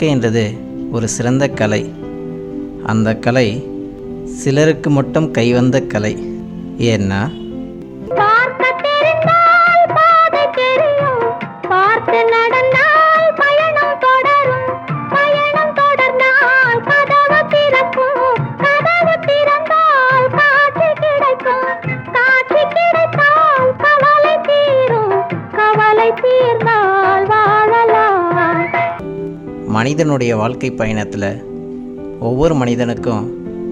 வாழ்க்கைன்றது ஒரு சிறந்த கலை. அந்த கலை சிலருக்கு மட்டும் கைவந்த கலை. ஏன்னா மனிதனுடைய வாழ்க்கை பயணத்தில் ஒவ்வொரு மனிதனுக்கும்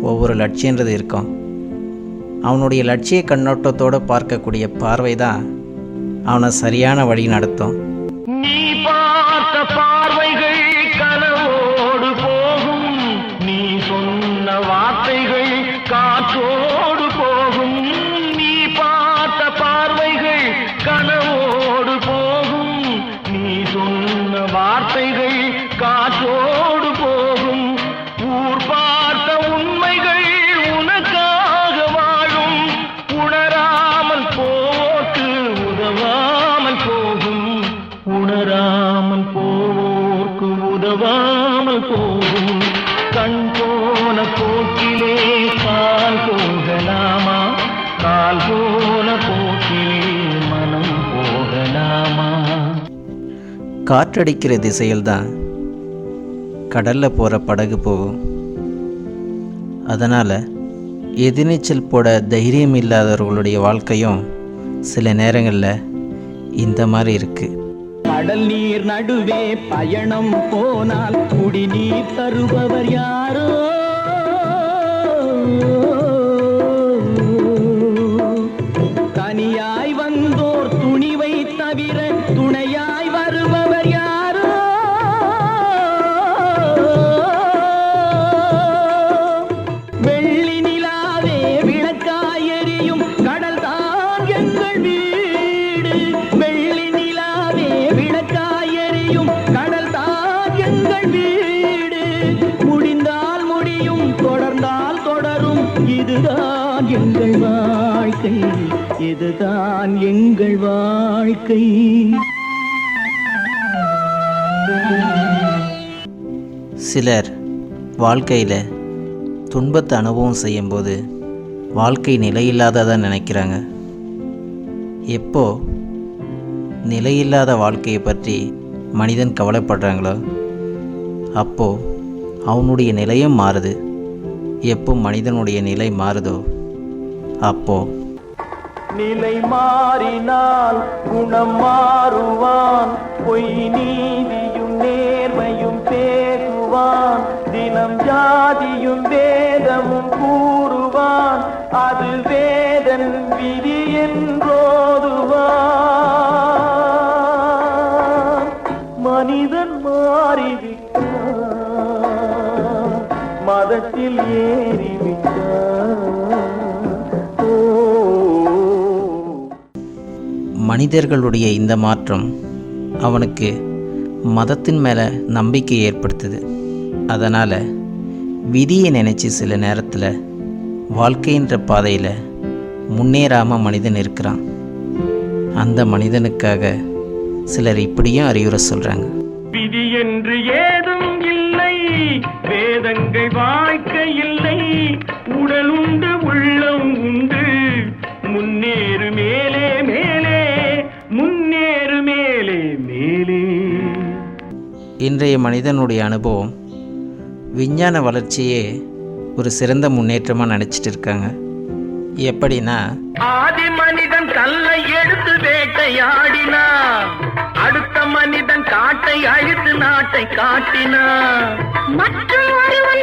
ஒவ்வொரு லட்சியன்றது இருக்கும். அவனுடைய லட்சிய கண்ணோட்டத்தோடு பார்க்கக்கூடிய பார்வை தான் அவனை சரியான வழி நடத்தும். நீ பார்த்த பார்வைகள் காற்றடிக்கிற திசையில் தான் கடலில் போகிற படகு போகும். அதனால் எதிர்நீச்சல் போட தைரியம் இல்லாதவர்களுடைய வாழ்க்கையும் சில நேரங்களில் இந்த மாதிரி இருக்குது கடல் நீர் நடுவே பயணம் போனால் குடிநீர் தருபவர் யாரோ? இதுதான் எங்கள் வாழ்க்கை. இதுதான் எங்கள் வாழ்க்கை. சிலர் வாழ்க்கையில் துன்பத்தை அனுபவம் செய்யும்போது வாழ்க்கை நிலையில்லாததாக நினைக்கிறாங்க. எப்போ நிலையில்லாத வாழ்க்கையை பற்றி மனிதன் கவலைப்படுறாங்களோ அப்போ அவனுடைய நிலையும் மாறுது. எப்போ மனிதனுடைய நிலை மாறுதோ அப்போ. நிலை மாறினால் குணம் மாறுவான். பொய் நீதியும் நேர்மையும் பேசுவான். தினம் ஜாதியும் வேதமும் கூறுவான். அது வேதன் விதி என்று மனிதர்களுடைய இந்த மாற்றம் அவனுக்கு மதத்தின் மேலே நம்பிக்கை ஏற்படுத்துது. அதனால் விதியை நினச்சி சில நேரத்தில் வாழ்க்கைன்ற பாதையில் முன்னேறாமல் மனிதன் இருக்கிறான். அந்த மனிதனுக்காக சிலர் இப்படியும் அறிவுரை சொல்கிறாங்க விதி என்று இல்லை வேதங்கள் வாழ்க்கை இல்லை. உடல் உண்டு உள்ளம் உண்டு. முன்னேறு மேலே மேலே. முன்னேறு மேலே மேலே. இன்றைய மனிதனுடைய அனுபவம் விஞ்ஞான வளர்ச்சியே ஒரு சிறந்த முன்னேற்றமாக நினச்சிட்டு இருக்காங்க. எப்படின்னா ஆதி மனிதன் கல்லை எடுத்து வேட்டையாடினான் அடுத்த மனிதன் காட்டை அழித்து நாட்டை காட்டினான் மற்றும் ஒருவன்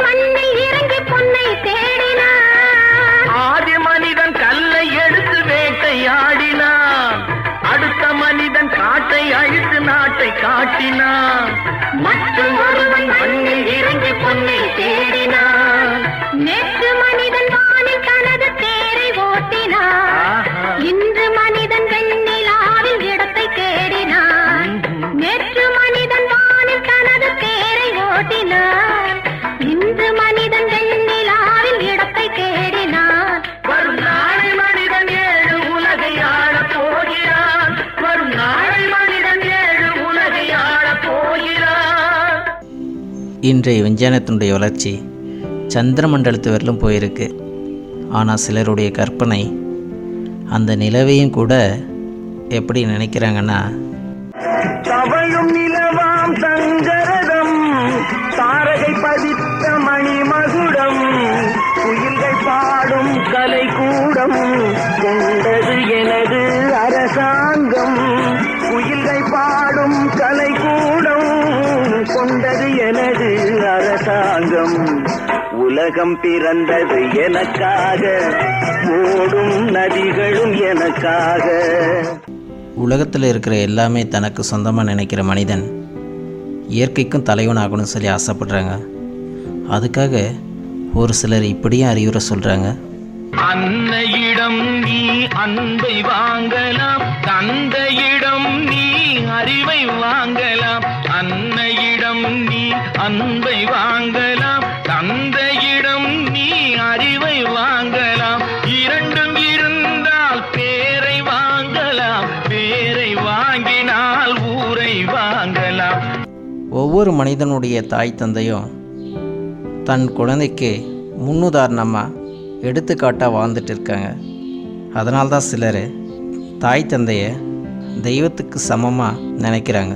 இன்றைய விஞ்ஞானத்தினுடைய வளர்ச்சி சந்திர மண்டலத்து வரலும் போயிருக்கு. ஆனால் சிலருடைய கற்பனை அந்த நிலவையும் கூட எப்படி நினைக்கிறாங்கன்னா நிலவாம் தங்கரதம் தாரகை பதித்த மணிமகுடம் குயில்கள் பாடும் கலை கூடம் கொண்டது எனது அரசாங்கம். அரசாங்கம் உலகம் பிறந்தது எனக்காக ஓடும் நதிகளும் எனக்காக. உலகத்தில் இருக்கிற எல்லாமே தனக்கு சொந்தமாக நினைக்கிற மனிதன் இயற்கைக்கும் தலைவனாகணும்னு சொல்லி ஆசைப்படுறாங்க. அதுக்காக ஒரு சிலர் இப்படியும் அறிவுரை சொல்கிறாங்க அன்னையிடம் நீ அன்பை வாங்கலாம் தந்தையிடம் நீ அறிவை வாங்கலாம். அன்னையிடம் நீ அன்பை வாங்கலாம் தந்தையிடம் நீ அறிவை வாங்கலாம். இரண்டும் இருந்தால் பேரை வாங்கலாம் பேரை வாங்கினால் ஊரை வாங்கலாம். ஒவ்வொரு மனிதனுடைய தாய் தந்தையும் தன் குழந்தைக்கு முன்னுதாரணமாக எடுத்துக்காட்டாக வாழ்ந்துட்டு இருக்காங்க. அதனால்தான் சிலர் தாய் தந்தையை தெய்வத்துக்கு சமமாக நினைக்கிறாங்க.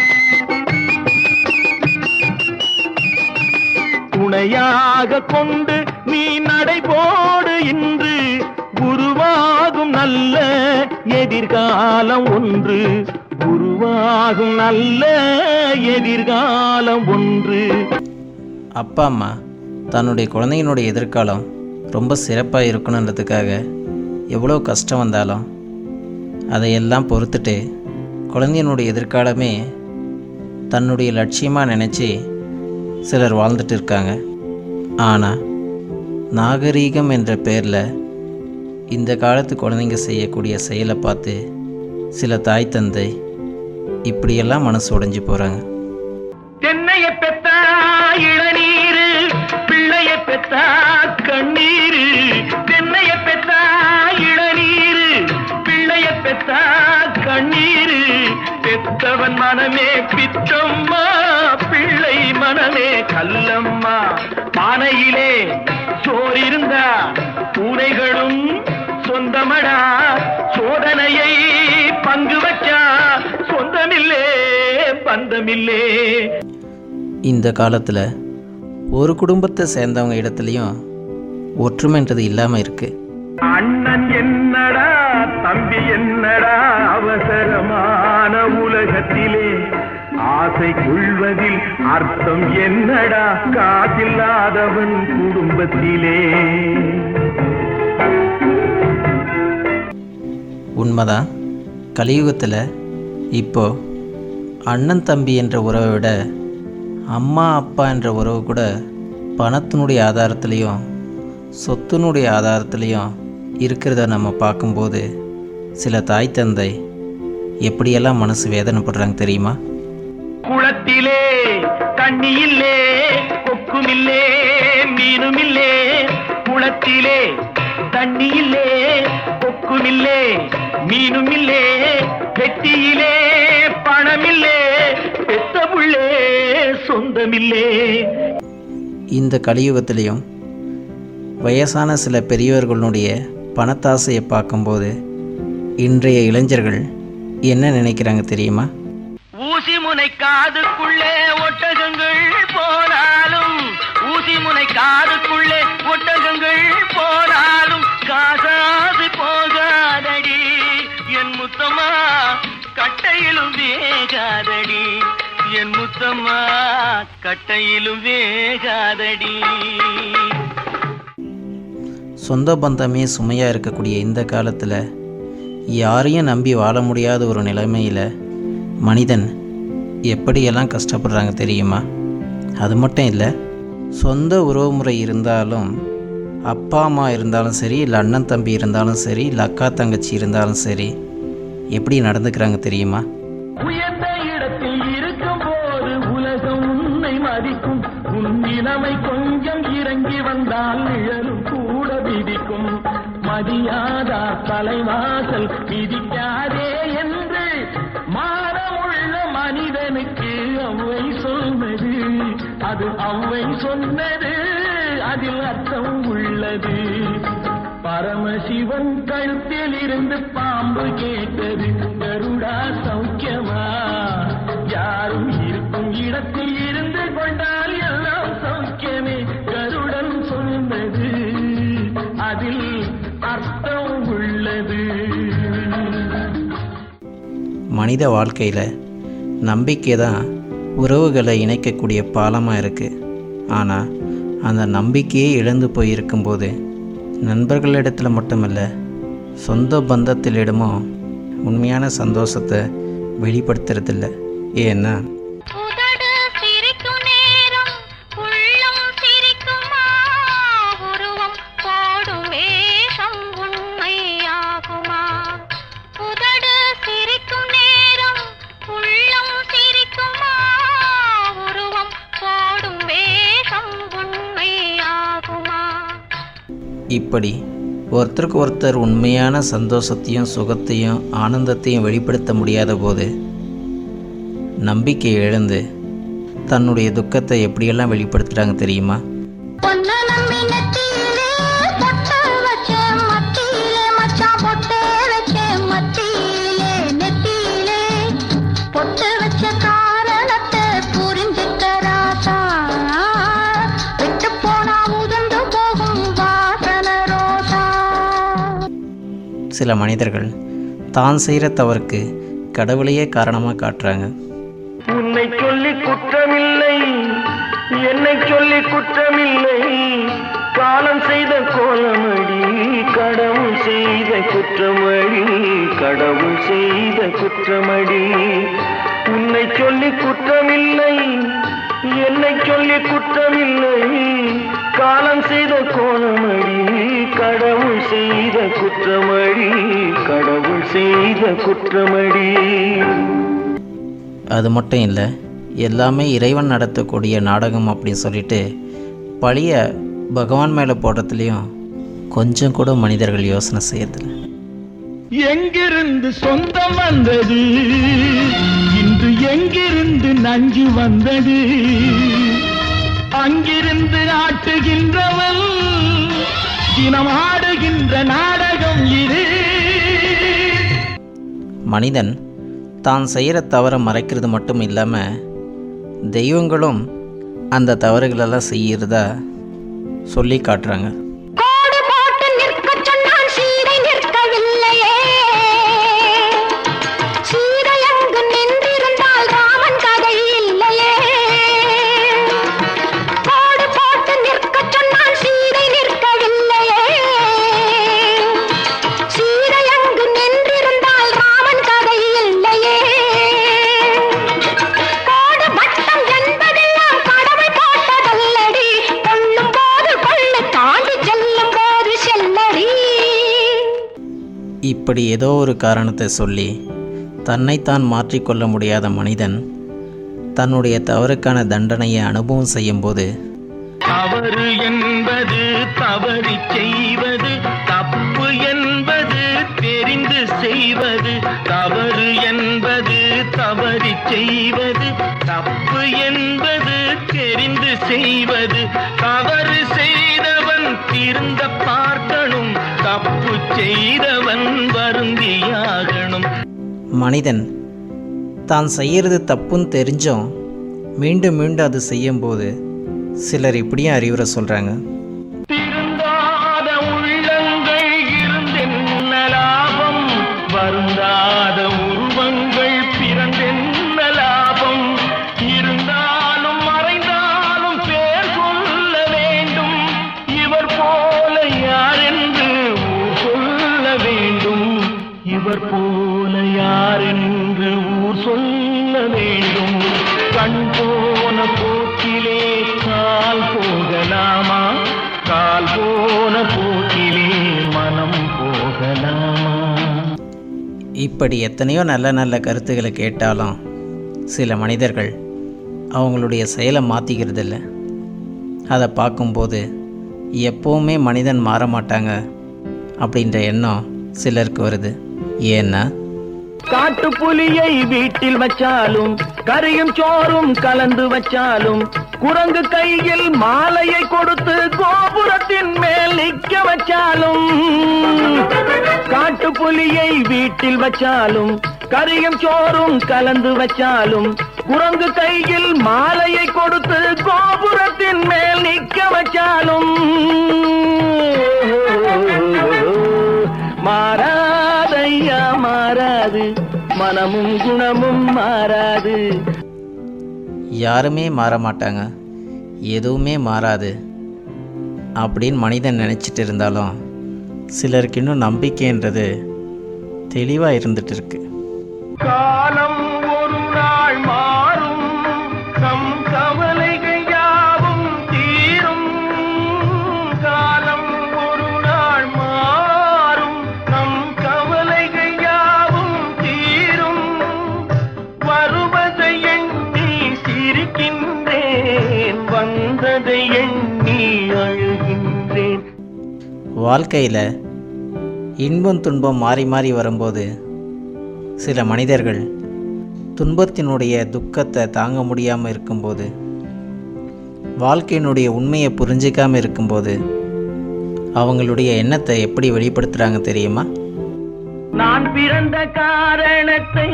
துணையாக கொண்டு நீ நடைபோடு இன்று குருவாகும் நல்ல எதிர்காலம் ஒன்று. உருவாகும் நல்ல எதிர்காலம் ஒன்று. அப்பா அம்மா தன்னுடைய குழந்தையினுடைய எதிர்காலம் ரொம்ப சிறப்பாக இருக்கணுன்றதுக்காக எவ்வளோ கஷ்டம் வந்தாலும் அதையெல்லாம் பொறுத்துட்டு குழந்தையினுடைய எதிர்காலமே தன்னுடைய லட்சியமாக நினச்சி சிலர் வாழ்ந்துட்டு இருக்காங்க ஆனால் நாகரீகம் என்ற பேரில் இந்த காலத்து குழந்தைங்க செய்யக்கூடிய செயலை பார்த்து சில தாய் தந்தை இப்படியெல்லாம் மனசு உடைஞ்சு போகிறாங்க தென்னைய பெத்தா இளநீர் பிள்ளைய பெத்தா கண்ணீர். தென்னைய பெத்தா இளநீர் பிள்ளைய பெத்தா கண்ணீரு. பெத்தவன் மனமே பித்தோ பானையிலே சோறிருந்தா பூனைகளும் சொந்தமடா சோதனையை பங்கு வச்சா சொந்தமில்லே பந்தமில்லே. இந்த காலத்தில் ஒரு குடும்பத்தை சேர்ந்தவங்க இடத்துலையும் ஒற்றுமைன்றது இல்லாமல் இருக்குது அண்ணன் என்னடா தம்பி என்னடா அவசரமான உலகத்திலே. ஆசை கொள்வதில் அர்த்தம் என்னடா? காசில்லாதவன் குடும்பத்திலே. உண்மைதான் கலியுகத்தில் இப்போ அண்ணன் தம்பி என்ற உறவை விட அம்மா அப்பா என்ற உறவு கூட பணத்தினுடைய ஆதாரத்துலேயும் சொத்தினுடைய ஆதாரத்துலேயும் இருக்கிறத நம்ம பார்க்கும்போது சில தாய் தந்தை எப்படியெல்லாம் மனசு வேதனைப்படுறாங்க தெரியுமா? குளத்திலே தண்ணியில்லே கொக்குமில்லே மீனுமில்லே. குளத்திலே தண்ணியில்லே கொக்குமில்லே மீனுமில்லே. வெட்டியிலே பணமில்லே பெத்தமுள்ளே சொந்தமில்லே. இந்த கலியுகத்திலையும் வயசான சில பெரியவர்களுடைய பணத்தாசையை பார்க்கும்போது இன்றைய இளைஞர்கள் என்ன நினைக்கிறாங்க தெரியுமா? முனை காதுக்குள்ளே ஒட்டகங்கள் போனாலும் ஊசி முனை காதுக்குள்ளே ஒட்டகங்கள் போனாலும் காசாது போகாதடி என் முத்தம்மா கட்டையிலும் வேகாதடி என் முத்தம்மா கட்டையிலும் வேகாதடி. சொந்த பந்தமே சுமையாக இருக்கக்கூடிய இந்த காலத்தில் யாரையும் நம்பி வாழ முடியாத ஒரு நிலைமையில் மனிதன் எப்படியெல்லாம் கஷ்டப்படுறாங்க தெரியுமா? அது மட்டும் இல்லை சொந்த உறவுமுறை இருந்தாலும் அப்பா அம்மா இருந்தாலும் சரி இல்லை அண்ணன் தம்பி இருந்தாலும் சரி இல்லை அக்கா தங்கச்சி இருந்தாலும் சரி எப்படி நடந்துக்கிறாங்க தெரியுமா? உயர்ந்த உலகம் கொஞ்சம் இறங்கி வந்தால் நிழலும் கூட விதிக்கும் மதியாதா தலைவாசல் விதி அது அவன் சொன்னது அதில் அர்த்தம் உள்ளது. பரமசிவன் கழுத்தில் இருந்து பாம்பு கேட்டது கருடா சௌக்கியமா? யாரும் இருக்கும் இடத்தில் இருந்து கொண்டால் எல்லாம் சௌக்கியமே கருடன் சொன்னது அதில் அர்த்தம் உள்ளது. மனித வாழ்க்கையில் நம்பிக்கை தான் உறவுகளை இணைக்கக்கூடிய பாலமாக இருக்குது ஆனால் அந்த நம்பிக்கையே இழந்து போயிருக்கும்போது நண்பர்களிடத்தில் மட்டுமல்ல சொந்த பந்தத்திலிடமும் உண்மையான சந்தோஷத்தை வெளிப்படுத்துறதில்ல. ஏன்னா இப்படி ஒருத்தருக்கு ஒருத்தர் உண்மையான சந்தோஷத்தையும் சுகத்தையும் ஆனந்தத்தையும் வெளிப்படுத்த முடியாத போது நம்பிக்கை இழந்து தன்னுடைய துக்கத்தை எப்படியெல்லாம் வெளிப்படுத்துகிறாங்க தெரியுமா? சில மனிதர்கள் தான் செய்கிற தவறுக்கு கடவுளையே காரணமாக காட்டுறாங்க. உன்னை சொல்லி குற்றமில்லை என்னை சொல்லி குற்றமில்லை. காலம் செய்த கோலமடி கடவுள் செய்த குற்றமடி கடவுள் செய்த குற்றமடி. உன்னை சொல்லி குற்றமில்லை என்னை சொல்லி குற்றமில்லை. காலம் செய்த கோலமடி கடவுள் செய்த குற்றமடி கடவுள் செய்த குற்றமடி. அது மட்டும் இல்லை எல்லாமே இறைவன் நடத்தக்கூடிய நாடகம் அப்படின்னு சொல்லிட்டு பழிய பகவான் மேலே போடுறதுலேயும் கொஞ்சம் கூட மனிதர்கள் யோசனை செய்யறதில்ல. எங்கிருந்து சொந்தம் வந்தது? இன்று எங்கிருந்து நஞ்சு வந்தது? அங்கிருந்து ஆட்டுகின்றவன் தினம் ஆடுகின்ற நாடகம் இது. மனிதன் தான் செய்கிற தவறை மறைக்கிறது மட்டும் இல்லாமல் தெய்வங்களும் அந்த தவறுகளெல்லாம் செய்கிறதா சொல்லி காட்டுறாங்க. இப்படி ஏதோ ஒரு காரணத்தை சொல்லி தன்னைத்தான் மாற்றிக்கொள்ள முடியாத மனிதன் தன்னுடைய தவறுக்கான தண்டனையை அனுபவம் செய்யும்போது தவறு என்பது தவறி செய்வது தப்பு என்பது தெரிந்து செய்வது தவறு என்பது தவறி செய்வது தப்பு என்பது தெரிந்து செய்வது தவறு செய்தவன் திருந்த பார்க்கணும் தப்பு செய்தவன் வருந்தியாகணும். மனிதன் தான் செய்கிறது தப்புன்னு தெரிஞ்சும் மீண்டும் மீண்டும் அது செய்யும்போது சிலர் இப்படியும் அறிவுரை சொல்கிறாங்க இவர் போல யார் என்று ஊர் சொல்ல வேண்டும். கண் போன போக்கிலே கால் போகலாமா? கால் போன போக்கிலே மனம் போகலாமா? இப்படி எத்தனையோ நல்ல நல்ல கருத்துக்களை கேட்டாலும் சில மனிதர்கள் அவங்களுடைய செயலை மாற்றிக்கிறதில்ல அதை பார்க்கும்போது எப்போவுமே மனிதன் மாற மாட்டாங்க அப்படின்ற எண்ணம் சிலருக்கு வருது. ஏன்னா? காட்டு புலியை வீட்டில் வச்சாலும் கறியும் சோறும் கலந்து வச்சாலும் குரங்கு கையில் மாலையை கொடுத்து கோபுரத்தின் மேல் நிக்க வச்சாலும் காட்டு புலியை வீட்டில் வச்சாலும் கறியும் சோறும் கலந்து வச்சாலும் குரங்கு கையில் மாலையை கொடுத்து கோபுரத்தின் மேல் நிக்க வச்சாலும் மாற மாறாது. மனமும் குணமும் மாறாது. யாருமே மாற மாட்டாங்க. எதுவுமே மாறாது. அப்படின்னு மனிதன் நினச்சிட்டு இருந்தாலும் சிலருக்கு இன்னும் நம்பிக்கைன்றது தெளிவாக இருந்துட்டு இருக்கு. காலம் ஒரு நாள் மாறும். வாழ்க்கையில் இன்பம் துன்பம் மாறி மாறி வரும்போது சில மனிதர்கள் துன்பத்தினுடைய துக்கத்தை தாங்க முடியாமல் இருக்கும்போது வாழ்க்கையினுடைய உண்மையை புரிஞ்சிக்காமல் இருக்கும்போது அவங்களுடைய எண்ணத்தை எப்படி வெளிப்படுத்துகிறாங்க தெரியுமா? நான் பிறந்த காரணத்தை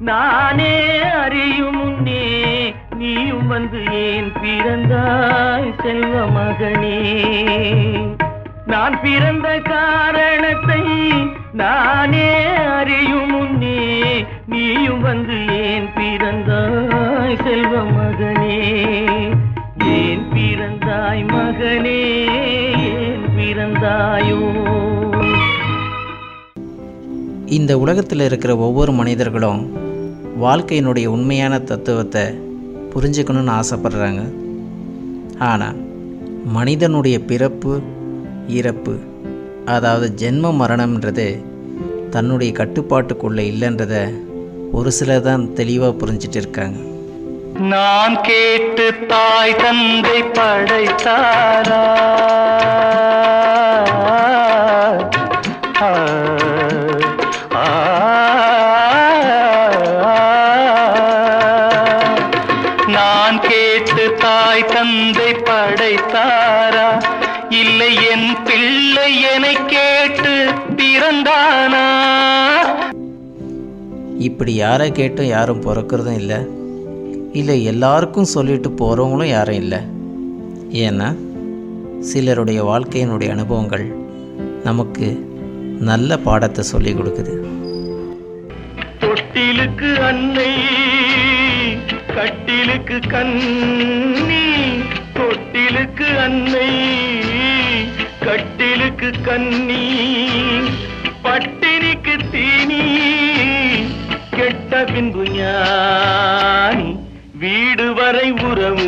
நானே அறியும் முன்னே நீயும் வந்து ஏன் பிறந்தாய் செல்வ மகனே? நான் பிறந்த காரணத்தை நானே அறியும் முன்னே நீயும் வந்து ஏன் பிறந்தாய் செல்வ மகனே? ஏன் பிறந்தாய் மகனே? ஏன் பிறந்தாயோ? இந்த உலகத்தில் இருக்கிற ஒவ்வொரு மனிதர்களும் வாழ்க்கையினுடைய உண்மையான தத்துவத்தை புரிஞ்சுக்கணும்னு ஆசைப்படுறாங்க. ஆனால் மனிதனுடைய பிறப்பு இறப்பு. அதாவது ஜென்ம மரணம்ன்றது தன்னுடைய கட்டுப்பாட்டுக்குள்ளே இல்லைன்றத ஒரு சிலர் தான் தெளிவாக புரிஞ்சிட்டு இருக்காங்க நான் கேட்டு தாய் தந்தை படைத்தாரா? இப்படி யாரை கேட்டும் யாரும் பிறக்கிறதும் இல்லை. இல்லை எல்லாருக்கும் சொல்லிட்டு போகிறவங்களும் யாரும் இல்லை. ஏன்னா சிலருடைய வாழ்க்கையினுடைய அனுபவங்கள் நமக்கு நல்ல பாடத்தை சொல்லி கொடுக்குது. தொட்டிலுக்கு அன்னை கட்டிலுக்கு கண்ணி தொட்டிலுக்கு அன்னை கட்டிலுக்கு கண்ணி பட்டினிக்கு தீ கெட்ட பின்பு ஞானி வீடு வரை உறவு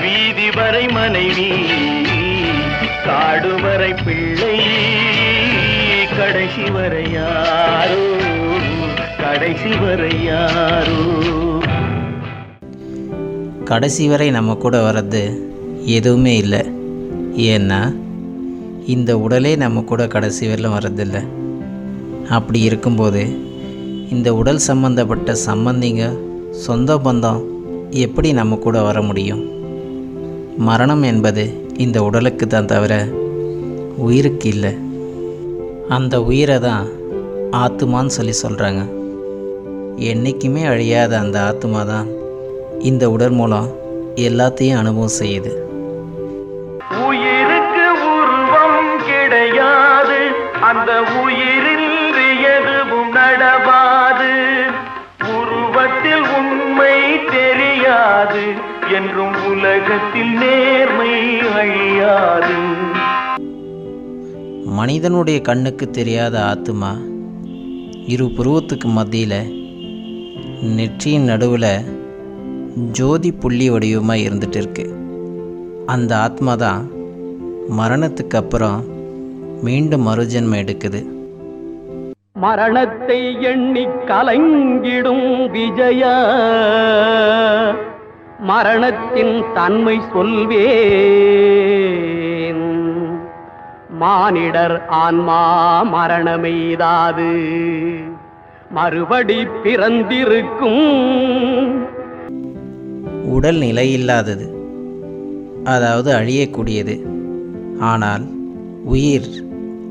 வீதி வரை மனைவி காடு வரை பிள்ளை கடைசி வரை யாரோ கடைசி வரை யாரோ. கடைசி வரை நம்ம கூட வர்றது எதுவுமே இல்லை. ஏன்னா இந்த உடலே நம்ம கூட கடைசி வரையிலும் வர்றதில்லை. அப்படி இருக்கும்போது இந்த உடல் சம்பந்தப்பட்ட சம்பந்திங்க சொந்த பந்தம் எப்படி நம்ம கூட வர முடியும்? மரணம் என்பது இந்த உடலுக்கு தான் தவிர உயிருக்கு இல்லை. அந்த உயிரை தான் ஆத்துமான்னு சொல்லி சொல்கிறாங்க என்றைக்குமே அழியாத அந்த ஆத்மா தான் இந்த உடல் மூலம் எல்லாத்தையும் அனுபவம் செய்யுது. உயிருக்கு உருவம் கிடையாது. அந்த உயிரில் எதுவும் நட தெரியாது என்றும் உலகத்தில் நேர்மை அழியாது. மனிதனுடைய கண்ணுக்கு தெரியாத ஆத்துமா இரு புருவத்துக்கு மத்தியில் நெற்றியின் நடுவில் ஜோதி புள்ளி வடிவமாக இருந்துட்டு இருக்கு அந்த ஆத்மா தான் மரணத்துக்கு அப்புறம் மீண்டும் மறுஜென்மம் எடுக்குது. மரணத்தை எண்ணி கலங்கிடும் விஜயா. மரணத்தின் தன்மை சொல்வேன். மானிடர் ஆன்மா மரணமெய்தாது. மறுபடி பிறந்திருக்கும். உடல் நிலை இல்லாதது அதாவது அழியக்கூடியது. ஆனால் உயிர்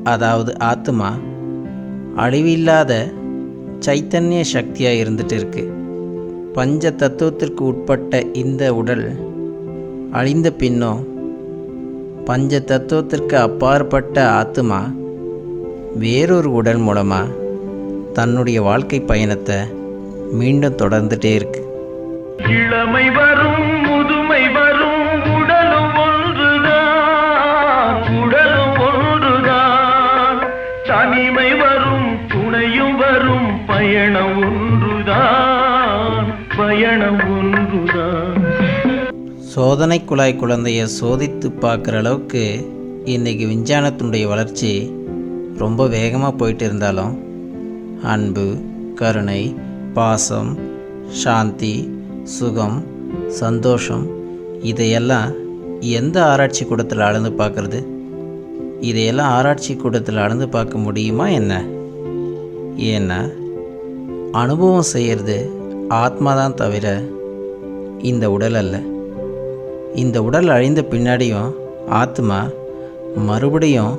அதாவது ஆத்மா அழிவில்லாத சைத்தன்ய சக்தியாக இருந்துட்டு இருக்குது பஞ்ச தத்துவத்திற்கு உட்பட்ட இந்த உடல் அழிந்த பின்னோ பஞ்ச தத்துவத்திற்கு அப்பாற்பட்ட ஆத்மா வேறொரு உடல் மூலமாக தன்னுடைய வாழ்க்கை பயணத்தை மீண்டும் தொடர்ந்துட்டே இருக்கு. இளமை வரும் முதுமை வரும் சோதனை குழாய் குழந்தைய சோதித்து பார்க்குற அளவுக்கு இன்றைக்கி விஞ்ஞானத்தினுடைய வளர்ச்சி ரொம்ப வேகமாக போயிட்டு இருந்தாலும் அன்பு கருணை பாசம் சாந்தி சுகம் சந்தோஷம் இதையெல்லாம் எந்த ஆராய்ச்சி கூடத்தில் அளந்து பார்க்குறது? இதையெல்லாம் ஆராய்ச்சி கூடத்தில் அளந்து பார்க்க முடியுமா என்ன? ஏன்னா அனுபவம் செய்கிறது ஆத்மா தான் தவிர இந்த உடல் அல்ல. இந்த உடல் அழிந்த பின்னாடியும் ஆத்மா மறுபடியும்